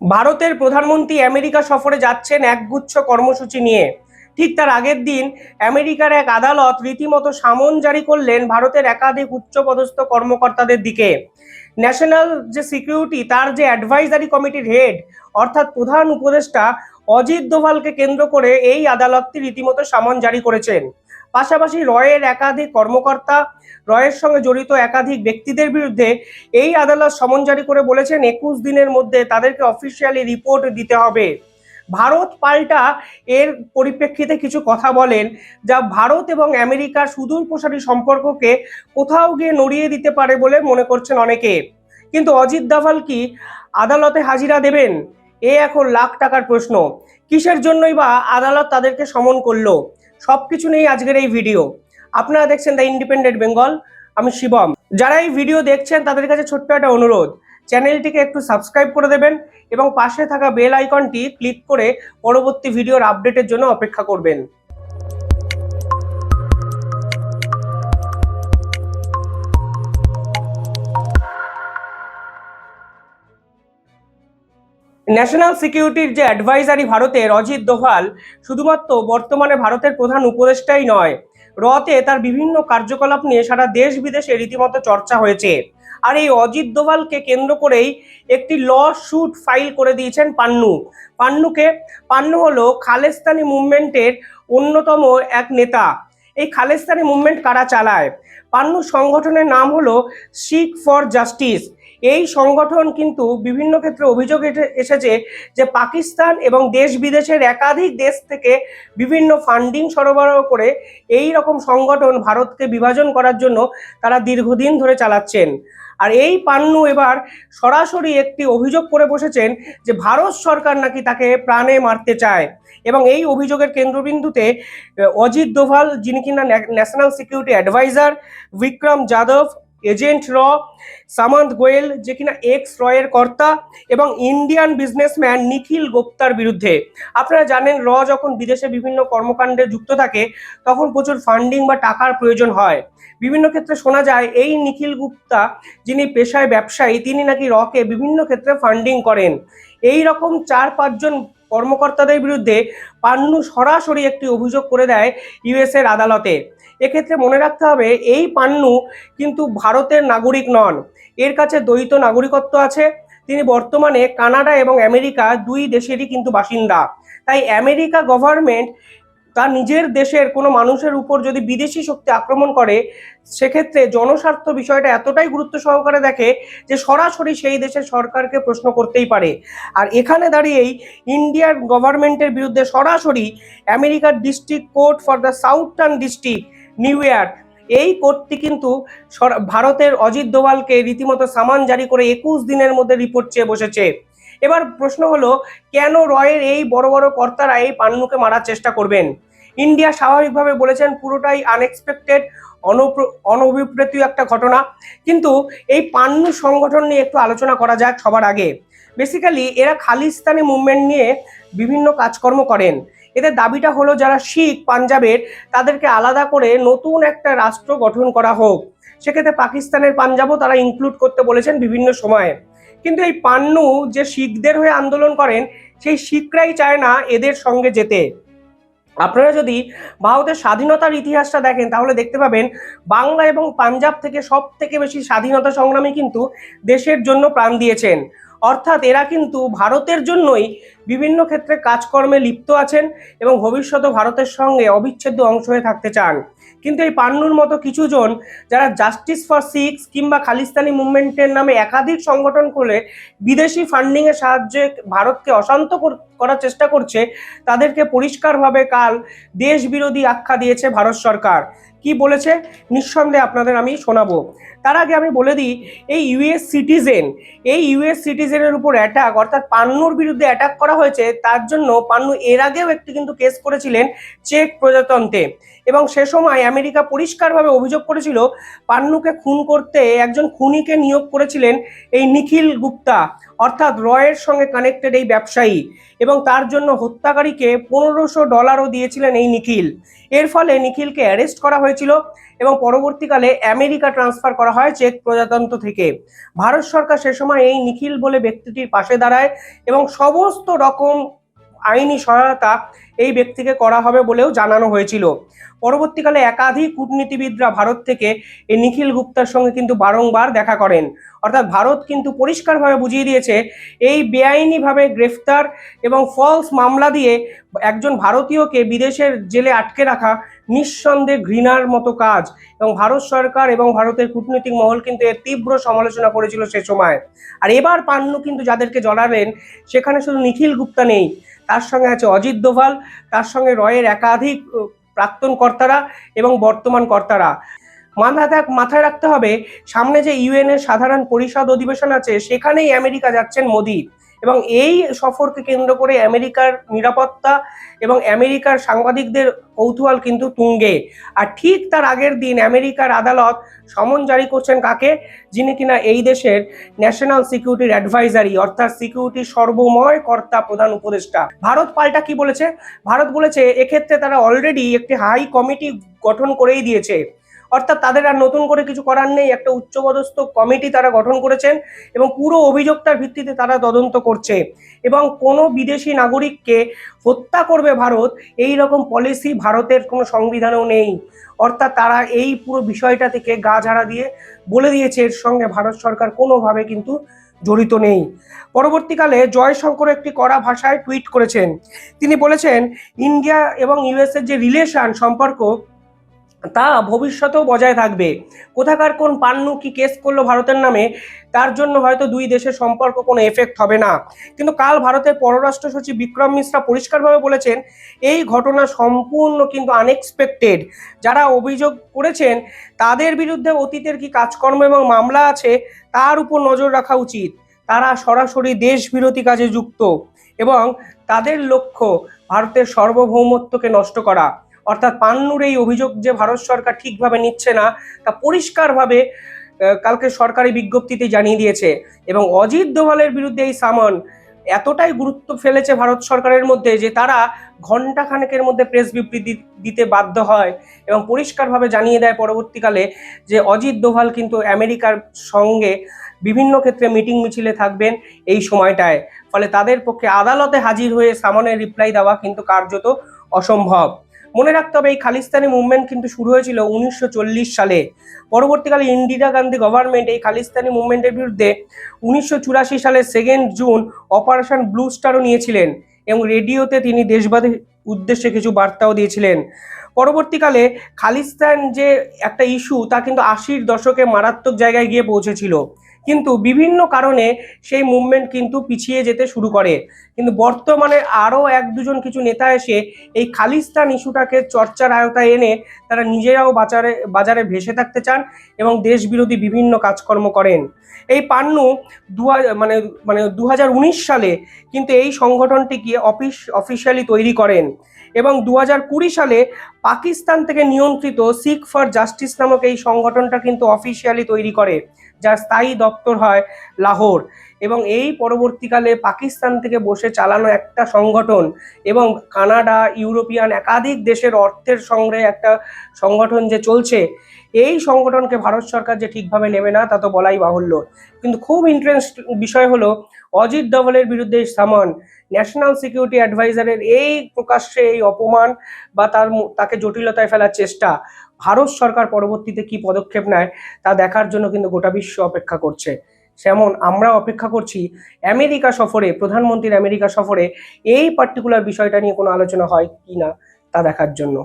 ভারতের প্রধানমন্ত্রী আমেরিকা সফরে যাচ্ছেন একগুচ্ছ কর্মসূচি নিয়ে। ঠিক তার আগের দিন আমেরিকার এক আদালত রীতিমতো সামন জারি করলেন ভারতের একাধিক উচ্চপদস্থ কর্মকর্তাদের দিকে। ন্যাশনাল যে সিকিউরিটি, তার যে অ্যাডভাইজারি কমিটির হেড, অর্থাৎ প্রধান উপদেষ্টা অজিত দোভালকে কেন্দ্র করে এই আদালতটি রীতিমতো সামন জারি করেছেন। পাশাপাশি রয়ের একাধিক কর্মকর্তা, রয়ের সঙ্গে জড়িত একাধিক ব্যক্তিদের বিরুদ্ধে এই আদালত সমন জারি করে বলেছেন, একুশ দিনের মধ্যে তাদেরকে অফিসিয়ালি রিপোর্ট দিতে হবে। ভারত পাল্টা এর পরিপ্রেক্ষিতে কিছু কথা বলেন, যা ভারত এবং আমেরিকার সুদূর প্রসারী সম্পর্ককে কোথাও গিয়ে নড়িয়ে দিতে পারে বলে মনে করছেন অনেকে। কিন্তু অজিত দাভাল কি আদালতে হাজিরা দেবেন? এ এখন লাখ টাকার প্রশ্ন। কিসের জন্যই বা আদালত তাদেরকে সমন করল? সব কিছু নেই আজকের এই ভিডিও আপনারা দেখছেন দ্য ইন্ডিপেন্ডেন্ট বেঙ্গল আমি শিবম। যারা এই ভিডিও দেখছেন, তাদের কাছে ছোট্ট একটা অনুরোধ। চ্যানেলটিকে একটু সাবস্ক্রাইব করে দেবেন এবং পাশে থাকা বেল আইকনটি ক্লিক করে পরবর্তী ভিডিওর আপডেটের জন্য অপেক্ষা করবেন। ন্যাশনাল সিকিউরিটির যে অ্যাডভাইজারি ভারতের অজিত দোভাল শুধুমাত্র বর্তমানে ভারতের প্রধান উপদেষ্টাই নয়, রতে তার বিভিন্ন কার্যকলাপ নিয়ে সারা দেশ বিদেশে রীতিমতো চর্চা হয়েছে। আর এই অজিত দোভালকে কেন্দ্র করেই একটি ল শুট ফাইল করে দিয়েছেন পান্নু। পান্নুকে, পান্নু হলো খালেস্তানি মুভমেন্টের অন্যতম এক নেতা। এই খালেস্তানি মুভমেন্ট কারা চালায়? পান্নু সংগঠনের নাম হলো শিখ ফর জাস্টিস এই সংগঠন কিন্তু বিভিন্ন ক্ষেত্রে অভিযোগ এসে- এসেছে যে পাকিস্তান এবং দেশ বিদেশের একাধিক দেশ থেকে বিভিন্ন ফান্ডিং সরবরাহ করে এই রকম সংগঠন ভারতকে বিভাজন করার জন্য তারা দীর্ঘদিন ধরে চালাচ্ছেন। আর এই পান্নু এবার সরাসরি একটি অভিযোগ করে বসেছেন যে ভারত সরকার নাকি তাকে প্রাণে মারতে চায় এবং এই অভিযোগের কেন্দ্রবিন্দুতে অজিত দোভাল যিনি কিনা national security adviser, Vikram Yadav agent র সামন্ত গোয়েল, যে কিনা এক্স রয়ের কর্তা এবং ইন্ডিয়ান বিজনেসম্যান নিখিল গুপ্তার বিরুদ্ধে। আপনারা জানেন, র যখন বিদেশে বিভিন্ন কর্মকাণ্ডে যুক্ত থাকে, তখন প্রচুর ফান্ডিং বা টাকার প্রয়োজন হয়। বিভিন্ন ক্ষেত্রে শোনা যায়, এই নিখিল গুপ্তা যিনি পেশায় ব্যবসায়ী, তিনি নাকি রকে বিভিন্ন ক্ষেত্রে ফান্ডিং করেন। এই রকম চার পাঁচজন কর্মকর্তাদের বিরুদ্ধে পান্নু সরাসরি একটি অভিযোগ করে দেয় ইউএসের আদালতে। এক্ষেত্রে মনে রাখতে হবে, এই পান্নু কিন্তু ভারতের নাগরিক নন। এর কাছে দ্বৈত নাগরিকত্ব আছে। তিনি বর্তমানে কানাডা এবং আমেরিকা দুই দেশেরই কিন্তু বাসিন্দা। তাই আমেরিকা গভর্নমেন্ট তার নিজের দেশের কোনো মানুষের উপর যদি বিদেশি শক্তি আক্রমণ করে, সেক্ষেত্রে জনস্বার্থ বিষয়টা এতটাই গুরুত্ব সহকারে দেখে যে সরাসরি সেই দেশের সরকারকে প্রশ্ন করতেই পারে। আর এখানে দাঁড়িয়েই ইন্ডিয়ার গভর্নমেন্টের বিরুদ্ধে সরাসরি আমেরিকার district court for the southern district New York এই কোর্টটি কিন্তু ভারতের অজিত দোভালকে রীতিমতো সামান জারি করে একুশ দিনের মধ্যে রিপোর্ট চেয়ে বসেছে। এবার প্রশ্ন হলো, কেন রয়ের এই বড় বড় কর্তারা এই পান্নুকে মারার চেষ্টা করবেন? ইন্ডিয়া স্বাভাবিকভাবে বলেছেন, পুরোটাই আনএক্সপেক্টেড অনভিপ্রেতীয় একটা ঘটনা। কিন্তু এই পান্নু সংগঠন নিয়ে একটু আলোচনা করা যাক সবার আগে। বেসিক্যালি এরা খালিস্তানি মুভমেন্ট নিয়ে বিভিন্ন কাজকর্ম করেন। এদের দাবিটা হলো যারা শিখ, পাঞ্জাবের, তাদেরকে আলাদা করে নতুন একটা রাষ্ট্র গঠন করা হোক। সেক্ষেত্রে পাকিস্তানের পাঞ্জাবও তারা ইনক্লুড করতে বলেছেন বিভিন্ন সময়ে। কিন্তু এই পান্নু যে শিখদের হয়ে আন্দোলন করেন, সেই শিখরাই চায় না এদের সঙ্গে যেতে। আপনারা যদি ভারতের স্বাধীনতার ইতিহাসটা দেখেন, তাহলে দেখতে পাবেন বাংলা এবং পাঞ্জাব থেকে সব থেকে বেশি স্বাধীনতা সংগ্রামী কিন্তু দেশের জন্য প্রাণ দিয়েছেন। অর্থাৎ এরা কিন্তু ভারতের জন্যই বিভিন্ন ক্ষেত্রে কাজকর্মে লিপ্ত আছেন এবং ভবিষ্যতে ভারতের সঙ্গে অবিচ্ছেদ্য অংশ হয়ে থাকতে চান। কিন্তু এই পান্নুর মতো কিছু জন যারা জাস্টিস ফর সিক্স কিংবা খালিস্তানি মুভমেন্টের নামে একাধিক সংগঠন খুলে বিদেশি ফান্ডিংয়ের সাহায্যে ভারতকে অশান্ত করার চেষ্টা করছে, তাদেরকে পরিষ্কারভাবে কাল দেশ বিরোধী আখ্যা দিয়েছে ভারত সরকার। কি বলেছে? নিঃসন্দেহে আপনাদের আমি শোনাবো। তার আগে আমি বলে দিই, এই ইউএস সিটিজেন এই ইউএস সিটিজেনের উপর অ্যাটাক অর্থাৎ পান্নুর বিরুদ্ধে অ্যাটাক করা হয়েছে, তার জন্য পান্নু এর আগেও একটি কিন্তু কেস করেছিলেন চেক প্রজাতন্ত্রে। এবং সে সময় আমেরিকা পরিষ্কারভাবে অভিযোগ করেছিল, পান্নুকে খুন করতে একজন খুনিকে নিয়োগ করেছিলেন এই নিখিল গুপ্তা, অর্থাৎ রয়ের সঙ্গে কানেক্টেড এই ব্যবসায়ী। এবং তার জন্য হত্যাকারীকে পনেরোশো ডলারও দিয়েছিলেন এই নিখিল। এর ফলে নিখিলকে অ্যারেস্ট করা হয়েছিল। এবং পরবর্তীকালে আমেরিকা ট্রান্সফার করা হয় চেক প্রজাতন্ত্র থেকে। ভারত সরকার সে সময় এই নিখিল বলে ব্যক্তিটির পাশে দাঁড়ায় এবং সমস্ত রকম আইনি সহায়তা এই ব্যক্তিকে করা হবে বলেও জানানো হয়েছিল। পরবর্তীকালে একাধিক কূটনীতিবিদরা ভারত থেকে এই নিখিল গুপ্তার সঙ্গে কিন্তু বারংবার দেখা করেন। অর্থাৎ ভারত কিন্তু পরিষ্কারভাবে বুঝিয়ে দিয়েছে, এই বেআইনিভাবে গ্রেফতার এবং ফলস মামলা দিয়ে একজন ভারতীয়কে বিদেশের জেলে আটকে রাখা নিঃসন্দেহে ঘৃণার মতো কাজ। এবং ভারত সরকার এবং ভারতের কূটনৈতিক মহল কিন্তু এর তীব্র সমালোচনা করেছিল সে সময়। আর এবার পান্নু কিন্তু যাদেরকে জড়ালেন সেখানে শুধু নিখিল গুপ্তা নেই। তার সঙ্গে আছে অজিত দোভাল, তার সঙ্গে রয়ের একাধিক প্রাক্তন কর্তারা এবং বর্তমান কর্তারা। মাথা মাথায় রাখতে হবে, সামনে যে ইউএন এর সাধারণ পরিষদ অধিবেশন আছে, সেখানেই আমেরিকা যাচ্ছেন মোদি। এবং এই সফরকে কেন্দ্র করে আমেরিকার নিরাপত্তা এবং আমেরিকার সাংবাদিকদের কৌতূহল কিন্তু তুঙ্গে। আর ঠিক তার আগের দিন আমেরিকার আদালত সমন জারি করছেন কাকে? যিনি কিনা এই দেশের ন্যাশনাল সিকিউরিটির অ্যাডভাইজারি, অর্থাৎ সিকিউরিটির সর্বময় কর্তা প্রধান উপদেষ্টা। ভারত পাল্টা কি বলেছে? ভারত বলেছে, এক্ষেত্রে তারা অলরেডি একটি হাই কমিটি গঠন করেই দিয়েছে। অর্থাৎ তাদের আর নতুন করে কিছু করার নেই। একটা উচ্চপদস্থ কমিটি তারা গঠন করেছেন এবং পুরো অভিযোগটার ভিত্তিতে তারা তদন্ত করছে। এবং কোনো বিদেশি নাগরিককে হত্যা করবে ভারত, এই রকম পলিসি ভারতের কোনো সংবিধানেও নেই। অর্থাৎ তারা এই পুরো বিষয়টা থেকে গা ঝাড়া দিয়ে বলে দিয়েছে, এর সঙ্গে ভারত সরকার কোনোভাবে কিন্তু জড়িত নেই। পরবর্তীকালে জয়শঙ্কর একটি কড়া ভাষায় টুইট করেছেন। তিনি বলেছেন, ইন্ডিয়া এবং ইউএসএর যে রিলেশন সম্পর্ক তা ভবিষ্যতেও বজায় থাকবে। কোথাকার কোন পান্নু কি কেস করল ভারতের নামে, তার জন্য হয়তো দুই দেশের সম্পর্ক কোনো এফেক্ট হবে না। কিন্তু কাল ভারতের পররাষ্ট্র সচিব বিক্রম মিশ্রা পরিষ্কারভাবে বলেছেন, এই ঘটনা সম্পূর্ণ কিন্তু আনএক্সপেক্টেড যারা অভিযোগ করেছেন, তাদের বিরুদ্ধে অতীতের কি কাজকর্ম এবং মামলা আছে, তার উপর নজর রাখা উচিত। তারা সরাসরি দেশ বিরোধী কাজে যুক্ত এবং তাদের লক্ষ্য ভারতের সার্বভৌমত্বকে নষ্ট করা। অর্থাৎ পান্নুর এই অভিযোগ যে ভারত সরকার ঠিকভাবে নিচ্ছে না, তা পরিষ্কারভাবে কালকে সরকারি বিজ্ঞপ্তিতে জানিয়ে দিয়েছে। এবং অজিত দোভালের বিরুদ্ধে এই সামন এতটাই গুরুত্ব ফেলেছে ভারত সরকারের মধ্যে যে তারা ঘণ্টা খানেকের মধ্যে প্রেস বিবৃতি দিতে বাধ্য হয় এবং পরিষ্কারভাবে জানিয়ে দেয় পরবর্তীকালে যে অজিত দোভাল কিন্তু আমেরিকার সঙ্গে বিভিন্ন ক্ষেত্রে মিটিং মিছিলে থাকবেন এই সময়টায়। ফলে তাদের পক্ষে আদালতে হাজির হয়ে সামনের রিপ্লাই দেওয়া কিন্তু কার্যত অসম্ভব। মনে রাখতে হবে, এই খালিস্তানি মুভমেন্ট কিন্তু শুরু হয়েছিল উনিশশো চল্লিশ সালে। পরবর্তীকালে ইন্দিরা গান্ধী গভর্নমেন্ট এই খালিস্তানি মুভমেন্টের বিরুদ্ধে উনিশশো সালের সেকেন্ড জুন অপারেশন ব্লু স্টারও নিয়েছিলেন এবং রেডিওতে তিনি দেশবাদের উদ্দেশ্যে কিছু বার্তাও দিয়েছিলেন। পরবর্তীকালে খালিস্তান যে একটা ইস্যু তা কিন্তু আশির দশকে মারাত্মক জায়গায় গিয়ে পৌঁছেছিল। কিন্তু বিভিন্ন কারণে সেই মুভমেন্ট কিন্তু পিছিয়ে যেতে শুরু করে। কিন্তু বর্তমানে আরও এক দুজন কিছু নেতা এসে এই খালিস্তান ইস্যুটাকে চর্চার আয়তায় এনে তারা নিজেরাও বাজারে বাজারে ভেসে থাকতে চান এবং দেশ বিরোধী বিভিন্ন কাজকর্ম করেন। এই পান্নু দু মানে মানে দু হাজার উনিশ সালে কিন্তু এই সংগঠনটি গিয়ে অফিস অফিসিয়ালি তৈরি করেন এবং দু সালে পাকিস্তান থেকে নিয়ন্ত্রিত শিখ ফর জাস্টিস নামক এই সংগঠনটা কিন্তু অফিসিয়ালি তৈরি করে, যার স্থায়ী দপ্তর হয় লাহোর। এবং এই পরবর্তীকালে পাকিস্তান থেকে বসে চালানো একটা সংগঠন এবং কানাডা, ইউরোপিয়ান একাধিক দেশের অর্থের সঙ্গে একটা সংগঠন যে চলছে, এই সংগঠনকে ভারত সরকার যে ঠিকভাবে নেবে না, তা তো বলাই বাহুল্য। কিন্তু খুব ইন্টারেস্ট বিষয় হলো অজিত ডোভালের বিরুদ্ধে সামন ন্যাশনাল সিকিউরিটি অ্যাডভাইজারের এই প্রকাশ্যে এই অপমান বা তার তাকে জটিলতায় ফেলার চেষ্টা, ভারত সরকার পরবর্তীতে কি পদক্ষেপ নেয়, তা দেখার জন্য কিন্তু গোটা বিশ্ব অপেক্ষা করছে। যেমন আমরা অপেক্ষা করছি আমেরিকা সফরে, প্রধানমন্ত্রীর আমেরিকা সফরে এই পার্টিকুলার বিষয়টা নিয়ে কোনো আলোচনা হয় কি না তা দেখার জন্য।